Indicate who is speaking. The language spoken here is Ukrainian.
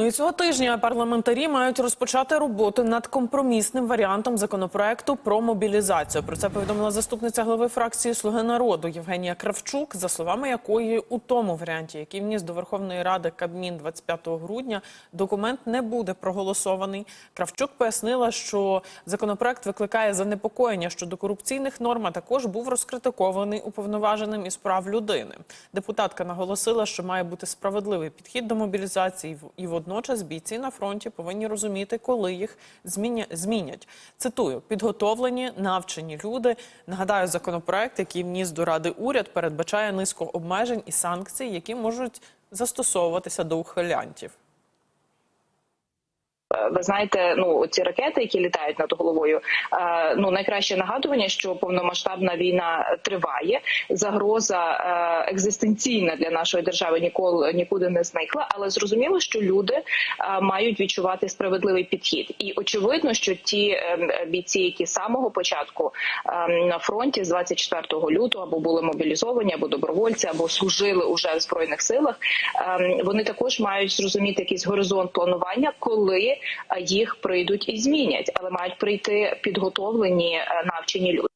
Speaker 1: Ну і цього тижня парламентарі мають розпочати роботу над компромісним варіантом законопроекту про мобілізацію. Про це повідомила заступниця глави фракції Слуги народу Євгенія Кравчук, за словами якої у тому варіанті, який вніс до Верховної Ради Кабмін 25 грудня, документ не буде проголосований. Кравчук пояснила, що законопроект викликає занепокоєння щодо корупційних норм, а також був розкритикований уповноваженим із прав людини. Депутатка наголосила, що має бути справедливий підхід до мобілізації в- і водночас бійці на фронті повинні розуміти, коли їх зміня- змінять. Цитую: підготовлені, навчені люди. Нагадаю, законопроект, який вніс до ради уряд, передбачає низку обмежень і санкцій, які можуть застосовуватися до ухилянтів.
Speaker 2: Е, Ви знаєте, ну ці ракети, які літають над головою, е, ну найкраще нагадування, що повномасштабна війна триває. Загроза е, екзистенційна для нашої держави ніколи нікуди не зникла. Але зрозуміло, що люди мають відчувати справедливий підхід, і очевидно, що ті бійці, які з самого початку е, на фронті з 24 лютого або були мобілізовані, або добровольці, або служили уже в збройних силах, е, вони також мають зрозуміти якийсь горизонт планування, коли їх прийдуть і змінять, але мають прийти підготовлені е, навчені люди.